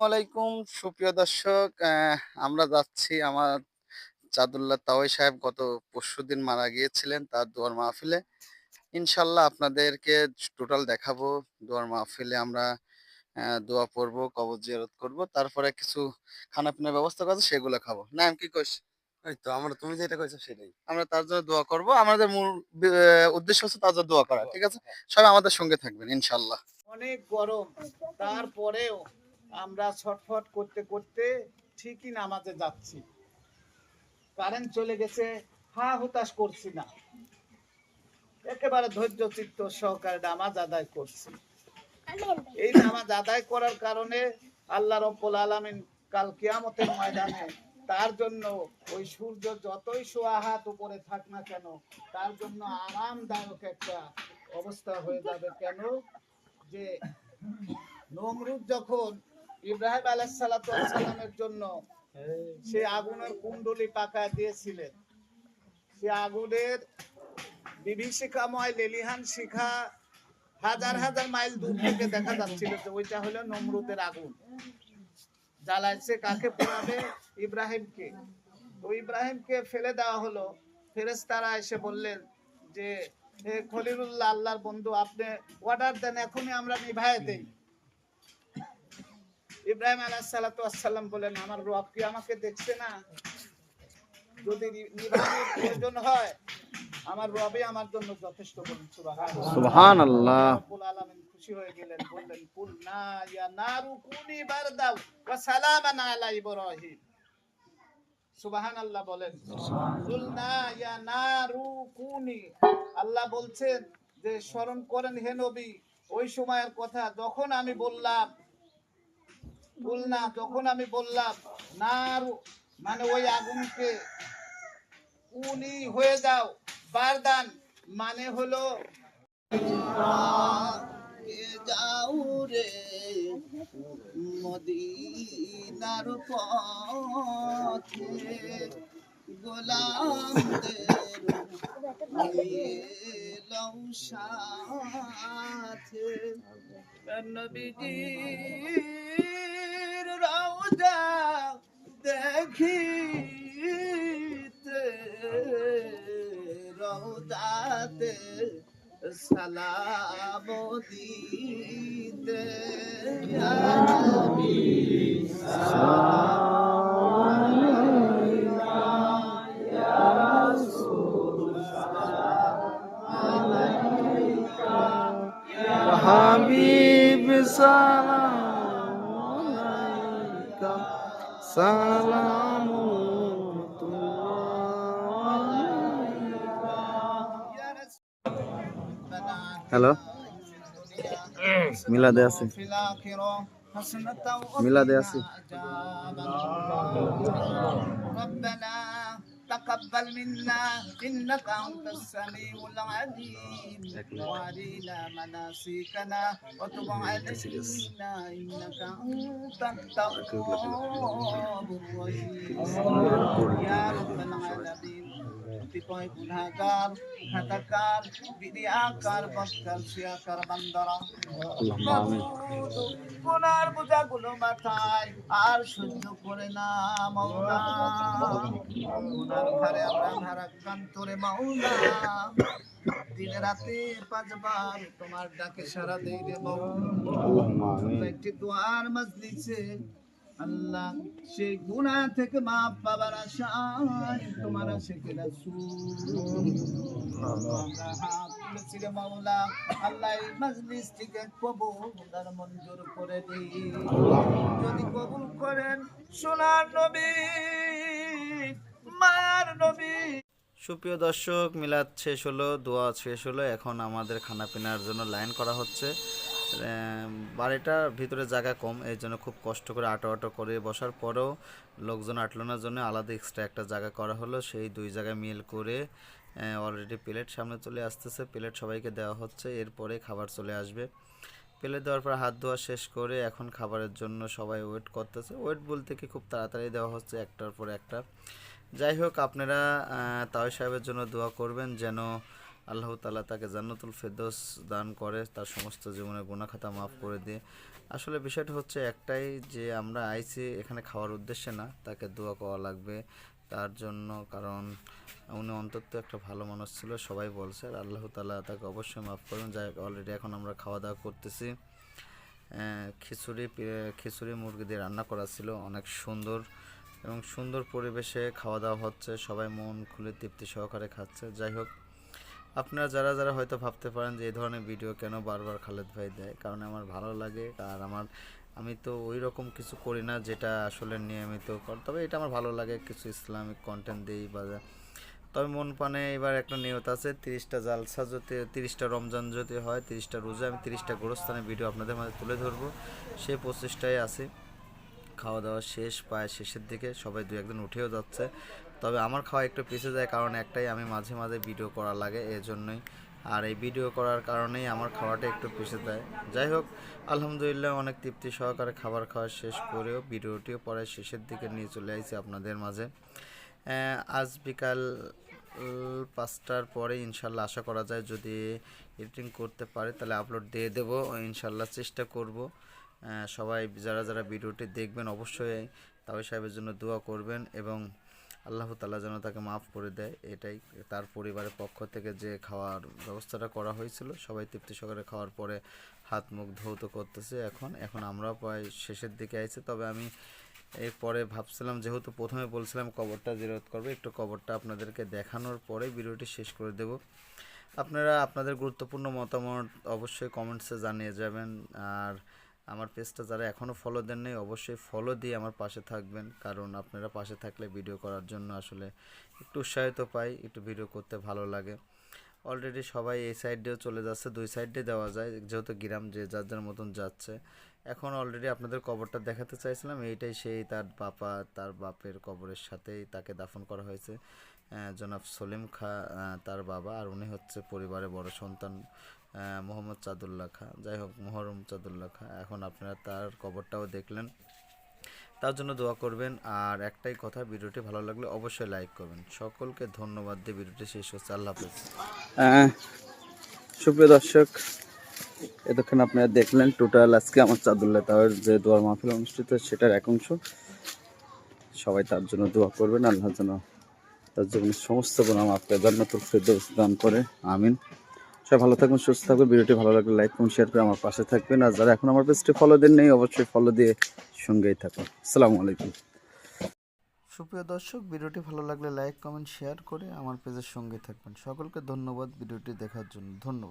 ওয়ালাইকুম সুপ্রিয় দর্শক। আমরা যাচ্ছি আমার চাদুল্লাহ তাওয়াই সাহেব গত পরশুদিন মারা গিয়েছিলেন তার দোয়ার মাহফিলে। ইনশাল্লাহ আপনাদেরকে টোটাল দেখাবো দোয়ার মাহফিলে আমরা দোয়া পড়ব কবর জিয়ারত করব তারপরে কিছু খানা পিনার ব্যবস্থা করা সেগুলো খাব। না আমি কি কইস? এই তো আমরা তুমি যেটা কইছো সেটাই। আমরা তার জন্য দোয়া করব। আমাদের মূল উদ্দেশ্য হচ্ছে তার জন্য দোয়া করা ঠিক আছে? সবাই আমাদের সঙ্গে থাকবেন ইনশাল্লাহ। অনেক গরম তারপরেও আমরা ছটফট করতে করতে ঠিকই নামাজে যাচ্ছি। কারেন্ট চলে গেছে, হা হুতাশ করছি না। একেবারে ধৈর্য চিত্ত সহকারে নামাজ আদায় করছি। এই নামাজ আদায় করার কারণে আল্লাহ রব্বুল আলামিন কাল কিয়ামতের ময়দানে তার জন্য ওই সূর্য যতই সোয়া হাত উপরে থাক না কেন, তার জন্য আরামদায়ক একটা অবস্থা হয়ে যাবে। কেন? যে নমরুদ যখন ইব্রাহিম আলাইসালামের জন্য সে আগুনের কুণ্ডলি পাকায় দিয়েছিলেন। সে আগুনের বিভীষিকাময় লেলিহান শিখা হাজার হাজার মাইল দূর থেকে দেখা যাচ্ছিল যে ওইটা হলো নমরুদের আগুন। জ্বালাইছে কাকে পোড়াবে? ইব্রাহিমকে। তো ইব্রাহিমকে ফেলে দেওয়া হলো। ফেরেশতারা এসে বললেন যে, হে খলিলুল্লাহ, আল্লাহর বন্ধু, আপনি অর্ডার দেন, এখনই আমরা নিভায়ে দেই। ইব্রাহিম আলাহ আলাইসালাম বলেন আমার রব কি আমাকে দেখছে না? যদি প্রয়োজন হয় আমার রবই আমার জন্য যথেষ্ট বলুন রব্বুল আলামিন খুশি হয়ে গেলেন বললেন কুল না ইয়া নারু কুনি বারদাও ওয়া সালামান আলা ইব্রাহিম। সুবহানাল্লাহ বলেন কুল না ইয়া নারু কুনি। আল্লাহ বলছেন যে স্মরণ করেন হে নবী ওই সময়ের কথা যখন আমি বললাম কুল না, যখন আমি বললাম, নারু মানে ওই আগুনকে, উনি হয়ে যাও, বারদান মানে হলো যাও রে মদিনার পথে, গোলামদের লও সাথে। নবীজির রওজা দেখিতে রওজাতে সালাম দিতে। ইয়া নবী হাবিব সালাম আলাইকা সালাম হ্যালো মিলাদে আছে মিলাদে আছি ربنا تقبل منا إنك أنت السميع العليم. وأرنا مناسكنا وتب علينا إنك أنت التواب الرحيم. يا رب العالمين. কতিপয় গুনাহগার খাতাকার বিদিয়াকার বক্কার শিয়াকার বান্দারা। গুনার বোঝাগুলো মাথায় আর সহ্য করে না মাওলা। গুনার ঘরে আমরা ভারাক্রান্তরে মাওলা। দিনে রাতে পাঁচবার তোমার ডাকে সারা দেই রে মাওলা। একটি দোয়ার মাজলিসে আল্লাহ, সেই গুনাহ থেকে তোমার যদি কবুল করেন সোনার নবী মায়ার নবী। সুপ্রিয় দর্শক, মিলাদ শেষ হলো, দোয়া শেষ হলো। এখন আমাদের খানা পিনার জন্য লাইন করা হচ্ছে। বাড়িটার ভিতরে জায়গা কম এই জন্য খুব কষ্ট করে আটো আটো করে বসার পরেও লোকজন আটলানোর জন্য আলাদা এক্সট্রা একটা জায়গা করা হলো। সেই দুই জায়গায় মিল করে অলরেডি প্লেট সামনে চলে আসতেছে প্লেট সবাইকে দেওয়া হচ্ছে, এরপরে খাবার চলে আসবে। প্লেট দেওয়ার পর হাত ধোয়া শেষ করে এখন খাবারের জন্য সবাই ওয়েট করতেছে। ওয়েট বলতে কি খুব তাড়াতাড়ি দেওয়া হচ্ছে, একটার পর একটা। যাই হোক, আপনারা তাওই সাহেবের জন্য দোয়া করবেন যেন আল্লাহ তালা তাকে জান্নাতুল ফেরদৌস দান করে, তার সমস্ত জীবনের গুণাখাতা মাফ করে দিয়ে। আসলে বিষয়টা হচ্ছে একটাই যে আমরা আইছি এখানে খাওয়ার উদ্দেশ্যে না, তাকে দোয়া করা লাগবে। তার জন্য কারণ উনি অন্তত একটা ভালো মানুষ ছিল, সবাই বলছে। আর আল্লাহ তালা তাকে অবশ্যই মাফ করবেন। যাই অলরেডি এখন আমরা খাওয়া দাওয়া করতেছি খিচুড়ি খিচুড়ি মুরগি দিয়ে রান্না করা ছিল, অনেক সুন্দর। এবং সুন্দর পরিবেশে খাওয়া দাওয়া হচ্ছে, সবাই মন খুলে তৃপ্তি সহকারে খাচ্ছে। যাই হোক আপনারা যারা যারা হয়তো ভাবতে পারেন যে এই ধরনের ভিডিও কেন বারবার খালেদ ভাই দেয়, কারণ আমার ভালো লাগে আর আমার, আমি তো ওই রকম কিছু করি না যেটা আসলে নিয়মিত কর তবে এটা আমার ভালো লাগে, কিছু ইসলামিক কন্টেন্ট দিই বা তবে মন পানে এবার একটা নিয়ত আছে, তিরিশটা জালসা যদি, তিরিশটা রমজান যদি হয়, তিরিশটা রোজা, আমি তিরিশটা গোরস্থানের ভিডিও আপনাদের মাঝে তুলে ধরবো। সে প্রচেষ্টায় আছে। খাওয়া দাওয়া শেষ প্রায় শেষের দিকে সবাই দু একদিন উঠেও যাচ্ছে। তবে আমার খাওয়া একটু পিছিয়ে যায় কারণ একটাই আমি মাঝে মাঝে ভিডিও করা লাগে এই জন্যই আর এই ভিডিও করার কারণেই আমার খাওয়াটা একটু পিছিয়ে দেয় যাই হোক, আলহামদুলিল্লাহ অনেক তৃপ্তি সহকারে খাবার খাওয়া শেষ করেও ভিডিওটিও পরে শেষের দিকে নিয়ে চলে আসছি আপনাদের মাঝে। আজ বিকাল পাঁচটার পরে ইনশাল্লাহ আশা করা যায় যদি এডিটিং করতে পারে তাহলে আপলোড দিয়ে দেবো, ইনশাল্লাহ চেষ্টা করব। সবাই যারা যারা ভিডিওটি দেখবেন অবশ্যই তাওই সাহেবের জন্য দোয়া করবেন এবং আল্লাহ তালা যেন তাকে মাফ করে দেয়, এটাই। তার পরিবারের পক্ষ থেকে যে খাওয়ার ব্যবস্থাটা করা হয়েছিল, সবাই তৃপ্তি সহকারে খাওয়ার পরে হাত মুখ ধৌত করতেছে এখন। এখন আমরাও প্রায় শেষের দিকে আইছি, তবে আমি এরপরে ভাবছিলাম, যেহেতু প্রথমে বলছিলাম কবরটা জিরোধ করব, একটু কবরটা আপনাদেরকে দেখানোর পরে ভিডিওটি শেষ করে দেব। আপনারা, আপনাদের গুরুত্বপূর্ণ মতামত অবশ্যই কমেন্টসে জানিয়ে যাবেন, আর আমার পেজটা যারা এখনও ফলো দেন নাই অবশ্যই ফলো দিয়ে আমার পাশে থাকবেন। কারণ আপনারা পাশে থাকলে ভিডিও করার জন্য আসলে একটু উৎসাহিত পাই, একটু ভিডিও করতে ভালো লাগে। অলরেডি সবাই এই সাইডেও চলে যাচ্ছে, দুই সাইডে দেওয়া যায়, যেহেতু গ্রাম যে যার যার মতন যাচ্ছে। এখন অলরেডি আপনাদের কবরটা দেখাতে চাইছিলাম, এইটাই সেই তার বাপা, তার বাপের কবরের সাথেই তাকে দাফন করা হয়েছে। জনাব সলিম খা তার বাবা, আর উনি হচ্ছে পরিবারের বড় সন্তান। মোহাম্মদ চাদুল্লাহ খা। যাই হোক, মোহরম চাদুল্লাহ খা। এখন আপনারা তার কবরটাও দেখলেন। তার জন্য দোয়া করবেন। আর একটাই কথা, ভিডিওটি ভালো লাগলে অবশ্যই লাইক করবেন। সকলকে ধন্যবাদ দিয়ে ভিডিওটি শেষ হচ্ছে আল্লাহ হাফেজ। সুপ্রিয় দর্শক, এতক্ষণ আপনারা দেখলেন টোটাল আজকে আমার চাদুল্লাহ তাওয়ার যে দোয়ার মাহফিল অনুষ্ঠিত সেটার এক অংশ। সবাই তার জন্য দোয়া করবেন। আল্লাহ যেন তার জন্য সমস্ত গুণ আপনাকে জান্নাতুল ফেরদৌস দান করে। আমিন। সবাই ভালো থাকুন সুস্থ থাকবেন, ভিডিওটি ভালো লাগলে লাইক করুন শেয়ার করে আমার পাশে থাকবেন। আর যারা এখন আমার পেজটি ফলো দেন নেই অবশ্যই ফলো দিয়ে সঙ্গেই থাকুন। আসসালামু আলাইকুম। সুপ্রিয় দর্শক, ভিডিওটি ভালো লাগলে লাইক কমেন্ট শেয়ার করে আমার পেজের সঙ্গে থাকবেন। সকলকে ধন্যবাদ, ভিডিওটি দেখার জন্য ধন্যবাদ।